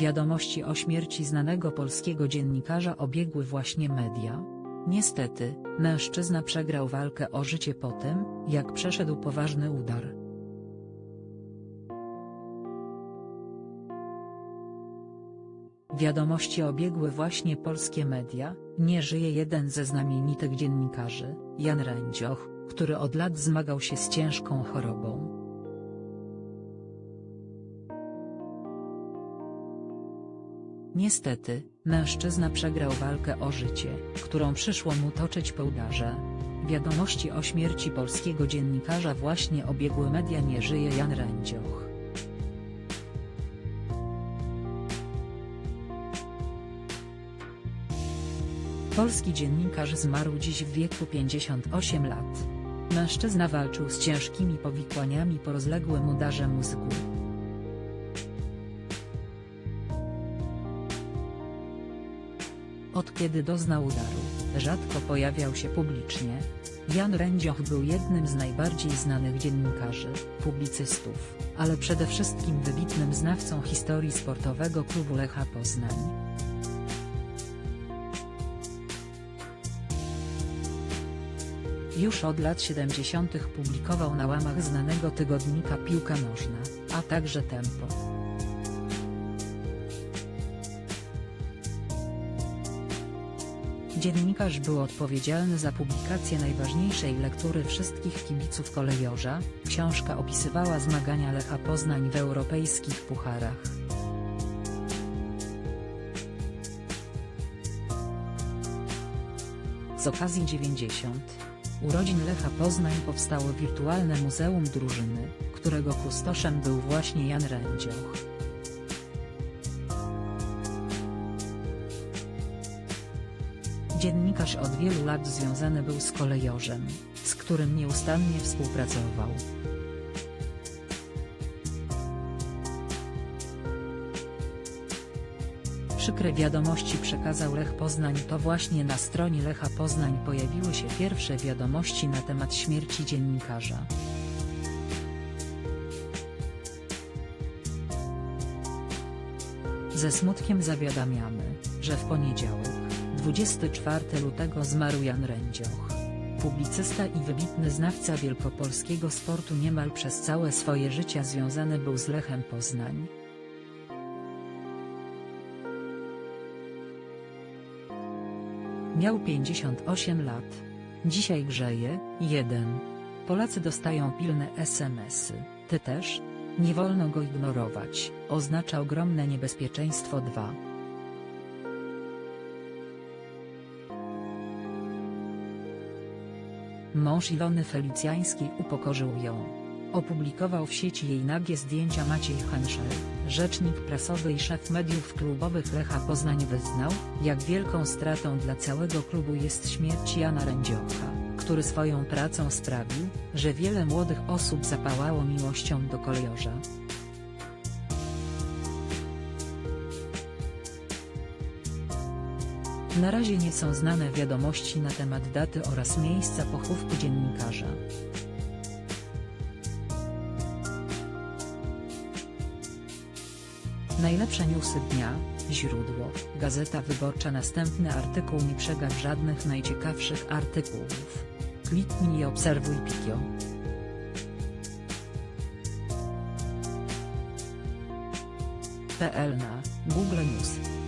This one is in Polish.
Wiadomości o śmierci znanego polskiego dziennikarza obiegły właśnie media. Niestety, mężczyzna przegrał walkę o życie po tym, jak przeszedł poważny udar. Wiadomości obiegły właśnie polskie media, nie żyje jeden ze znamienitych dziennikarzy, Jan Rędzioch, który od lat zmagał się z ciężką chorobą. Niestety, mężczyzna przegrał walkę o życie, którą przyszło mu toczyć po udarze. Wiadomości o śmierci polskiego dziennikarza właśnie obiegły media nie żyje Jan Rędzioch. Polski dziennikarz zmarł dziś w wieku 58 lat. Mężczyzna walczył z ciężkimi powikłaniami po rozległym udarze mózgu. Od kiedy doznał udaru, rzadko pojawiał się publicznie. Jan Rędzioch był jednym z najbardziej znanych dziennikarzy, publicystów, ale przede wszystkim wybitnym znawcą historii sportowego klubu Lecha Poznań. Już od lat 70. publikował na łamach znanego tygodnika Piłka Nożna, a także Tempo. Dziennikarz był odpowiedzialny za publikację najważniejszej lektury wszystkich kibiców kolejorza, książka opisywała zmagania Lecha Poznań w europejskich pucharach. Z okazji 90. urodzin Lecha Poznań powstało wirtualne Muzeum Drużyny, którego kustoszem był właśnie Jan Rędzioch. Dziennikarz od wielu lat związany był z kolejorzem, z którym nieustannie współpracował. Przykre wiadomości przekazał Lech Poznań to właśnie na stronie Lecha Poznań pojawiły się pierwsze wiadomości na temat śmierci dziennikarza. Ze smutkiem zawiadamiamy, że w poniedziałek, 24 lutego zmarł Jan Rędzioch. Publicysta i wybitny znawca wielkopolskiego sportu niemal przez całe swoje życie związany był z Lechem Poznań. Miał 58 lat. Dzisiaj grzeje, 1. Polacy dostają pilne SMS-y, ty też? Nie wolno go ignorować, oznacza ogromne niebezpieczeństwo 2. Mąż Ilony Felicjańskiej upokorzył ją. Opublikował w sieci jej nagie zdjęcia Maciej Hanszel, rzecznik prasowy i szef mediów klubowych Lecha Poznań wyznał, jak wielką stratą dla całego klubu jest śmierć Jana Rędziocha, który swoją pracą sprawił, że wiele młodych osób zapałało miłością do kolejorza. Na razie nie są znane wiadomości na temat daty oraz miejsca pochówku dziennikarza. Najlepsze newsy dnia, źródło, Gazeta Wyborcza Następny artykuł nie przegap żadnych najciekawszych artykułów. Kliknij i obserwuj Pikio. PL na Google News